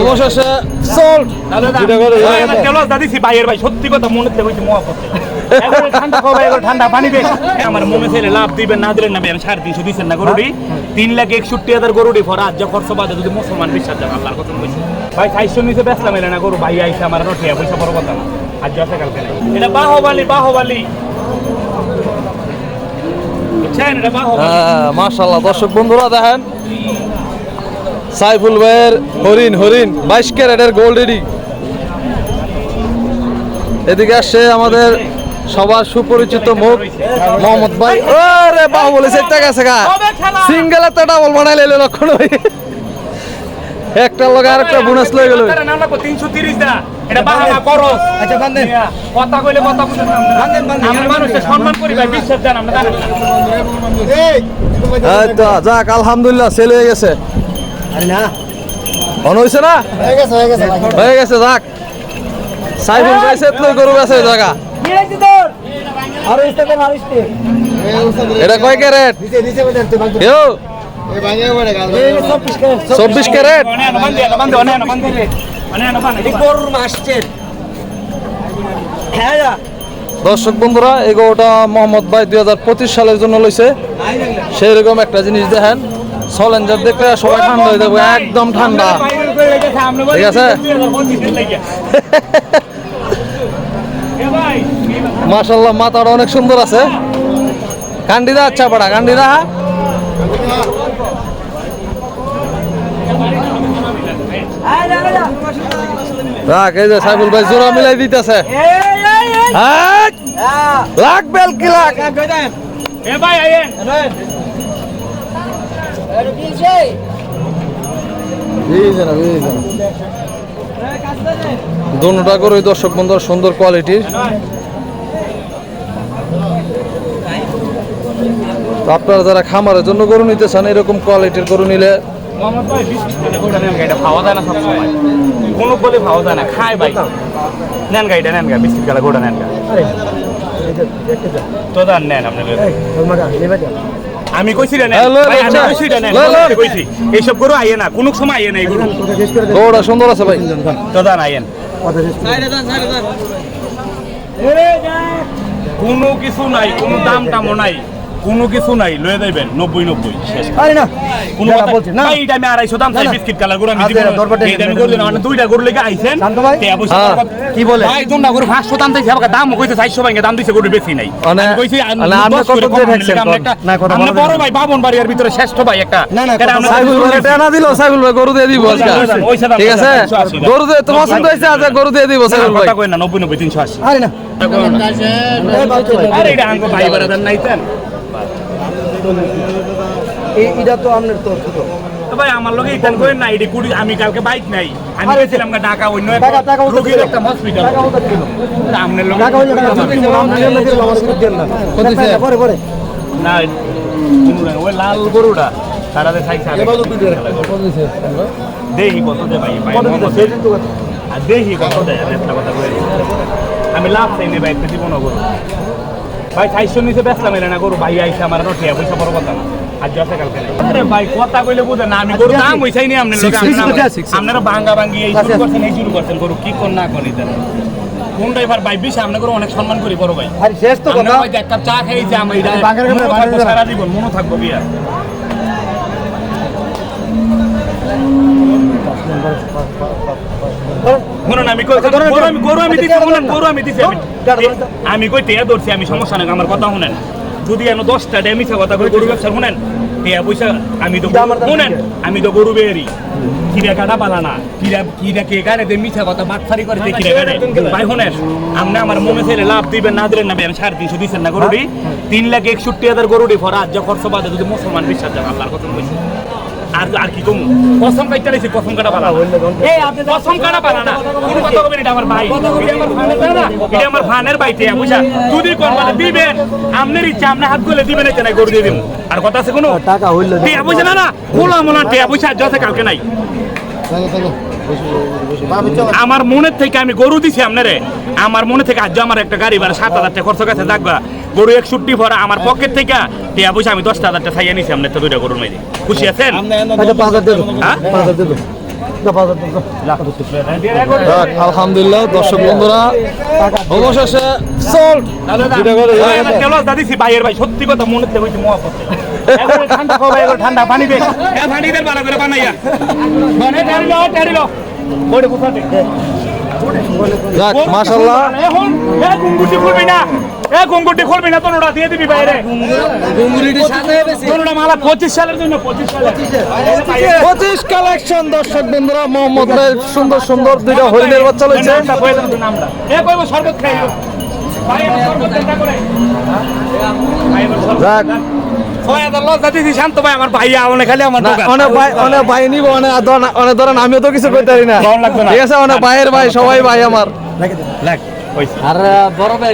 অবশেষে চল দুইটা করে ভাইয়ের ভাই। সত্যি কথা মনে থেকে হইছে করতে ঠান্ডা খাওয়া এগুলো ঠান্ডা পানি দে আমার মনে ছেলে লাভ দিবেন না দিলেন না আমি সাড়ে তিনশো দিচ্ছেন না গরুডি তিন লাখ একষট্টি হাজার ফর খরচ বাদে যদি মুসলমান বিশ্বাস যান আল্লাহর কথা বলছি ভাই চারশো নিচে বেচলাম এলে না গরু। ভাই আইসে আমার রটিয়া পয়সা বড় কথা না। আজ যা কালকে নাই। এটা বাহবালি বাহবালি। হ্যাঁ মাশাল্লাহ দর্শক বন্ধুরা দেখেন সাইফুল ভাইয়ের হরিণ হরিণ বাইশ ক্যারেটের গোল্ড রেডি এদিকে আসছে আমাদের সবার সুপরিচিত মুখ মোহাম্মদ ভাই। আরে বাহু বলে সেটা গেছে গা। সিঙ্গেল একটা ডাবল বানাই লাইলে লক্ষণ ভাই একটা লগে আরেকটা বোনাস লয়ে গেল। 330 দা। এটা বাহানা করস। মিয়া, কথা কইলে কথা বুঝেন। আমরা সম্মান করি ভাই, বিশ্বাস দেন, আমরা। জানেন এই তো যাক আলহামদুলিল্লাহ সেল হয়ে গেছে। অন হয়েছে না? হয়ে গেছে যাক। সাইফুল ভাই সেতলই গরু আছে জায়গা। এটা কয় ক্যারেট? কেউ চব্বিশ ক্যারেট। দর্শক বন্ধুরা এই গরুটা মোহাম্মদ ভাই দুই হাজার পঁচিশ সালের জন্য লইছে। সেই রকম একটা জিনিস দেখেন। সলেঞ্জার দেখলে সবাই ঠান্ডা হয়ে যাবে একদম ঠান্ডা ঠিক আছে? 2025 এর লেগে। এ ভাই, মাশাল্লাহ মাথাটা অনেক সুন্দর আছে কান্ডিদা আচ্ছা পাড়া কান্ডিদা রাখ এই যে ভাই মিলাই দিতেছে বেল কি। দুটা করে দর্শক বন্ধুর সুন্দর কোয়ালিটির আপনারা যারা খামারের জন্য গরু নিতে চান এরকম কোয়ালিটির গরু নিলে। কোনো বলে খাওয়া যায় না খায় ভাই। নেন গা এটা নেন গা বিস্কিট কালা গোটা নেন গা তো নেন আমি কইছি রে হ্যাঁ, ভাই, আমি। কইছি রে না। কইছি এইসব গরু আইয়ে না কোনো সময় আইয়ে না এই গরু গরুটা সুন্দর আছে ভাই। তো দান আইয়েন কোনো কিছু নাই কোনো দাম টামও নাই। কোনো কিছু নাই লয়ে যাইবেন নব্বই নব্বই শেষ কোনো কথা বলছি না। এই দামে আড়াইশো দাম চাই বিস্কিট কালার গরু আমি দিব। না। গরু দিন মানে দুইটা গরু লেগে আইছেন হ্যাঁ। কি বলে? ভাই দুটা গরু 500 দাম চাইছে আমাকে দাম কইছে 400 ভাঙে দাম দিছে গরু বেশি নাই। আমি কইছি আমি। না, আমরা বড় ভাই বাবন বাড়ির ভিতরে শ্রেষ্ঠ ভাই একটা। এটা আমরা সাইফুল ভাই টেনা দিল সাইফুল ভাই গরু দিয়ে দিব ঠিক আছে? গরু দিয়ে তো পছন্দ হয়েছে আজ গরু দিয়ে দিব সাইফুল ভাই। কথা কই না 90 90 380 আরে এটা আঙ্গো ভাই বারাদার নাইতেন। এটা তো আপনার তো। ছোট তো ভাই আমার লগে ইতান কই না এডি কুড়ি আমি কালকে বাইক নাই। গেছিলাম ঢাকা অন্য রোগীর একটা হসপিটাল লগে। পরে পরে। না ওই লাল গরুটা কত দে ভাই কত আমি একটা কথা কই আমি লাভ চাই নি ভাই একটা জীবন গরু ভাই চাইশো নিচে বেচলাম এলে না গরু। ভাই আইসে আমার রটিয়া পয়সা বড় কথা না। আর যত কালকে আরে ভাই কথা কইলে বুঝে না আমি গরু দাম হইছাই নি আপনার লগে আপনারা ভাঙ্গা ভাঙ্গি এই শুরু করছেন এই শুরু করছেন গরু কি কোন না করি দেন। কোন ড্রাইভার ভাই বেশি আপনার গরু অনেক সম্মান করি বড় ভাই। আরে শেষ তো কথা। হয়তো এক কাপ চা আমি খাবে, থাকব বাঙ্গার সারা জীবন মনে থাকব বিয়া। আমি আচ্ছা, গরু আমি আমি দিছি আচ্ছা। গরু আমি দিছি আমি কই টিয়া ধরছি আমি সমস্যা নাই আমার কথা শুনেন। যদি এনো দশটা ডে মিছা কথা কই গরু ব্যবসা শুনেন? টিয়া পয়সা আমি তো শুনেন আমি তো গরু বেরি। কিরা কাটা পালা না কিরা কিরা কে কারে দে মিছা কথা বাটফারি করে দে কিরা কারে? ভাই শুনেন আপনি আমার মনে ছেলে লাভ দিবেন না দিলেন না আমি সাড়ে তিনশো দিচ্ছেন না গরুটি। তিন লাখ একষট্টি হাজার গরুটি ফরা আজ যা খরচ বাদে যদি মুসলমান বিশ্বাস যান আল্লাহর কথা বলছি। আর আর কি কম? কসম লাইছি কসম কাটা পালা কসম কাটা পালা না। কোনো কথা কবেন এটা আমার ভাই। এটা আমার ফানের না এটা আমার ফানের বাইতে বুঝা? যদি দিবেন আপনার ইচ্ছা আপনি হাত গলে দিবেন এটা নাই গরু দিয়ে আর কথা আছে কোনো? টাকা হইলে টিয়া পয়সা না না? কোলা মোলা টিয়া যত কালকে নাই। আমার মনের থেকে আমি গরু দিছি আপনারে আমার মনে থেকে আজ আমার একটা গাড়ি ভাড়া সাত হাজার টাকা খরচ গেছে থাকবা গরু এক একষট্টি ভরা আমার পকেট থেকে। টিয়া পয়সা আমি দশটা হাজার টাকা চাইয়া নিছি আপনার তো দুইটা গরুর মেয়ে খুশি আছেন? আচ্ছা দেবো হ্যাঁ? আলহামদুলিল্লাহ দর্শক বন্ধুরা। অবশেষে sold। দুইটা করে হয়ে গেছে। দাদিছি ভাইয়ের ভাই সত্যি কথা মনে ঠান্ডা পানি দে। পানি দে ভালো করে বানাইয়া। মানে কোথাতে যাক এখন না। এ গুঙ্গুটি খুলবি না তোরা দিয়ে দিবি বাইরে। তোরা মালা পঁচিশ সালের জন্য কালেকশন দর্শক বন্ধুরা মোহাম্মদ ভাই সুন্দর সুন্দর দুইটা হরিণের বাচ্চা লইছে। নামটা। এ কইবো শরবত খাইও ভাই শরবত করে। যাক আমিও তো কিছু করতে পারি না। ঠিক আছে অনেক ভাইয়ের ভাই সবাই ভাই আমার। আর বড় ভাই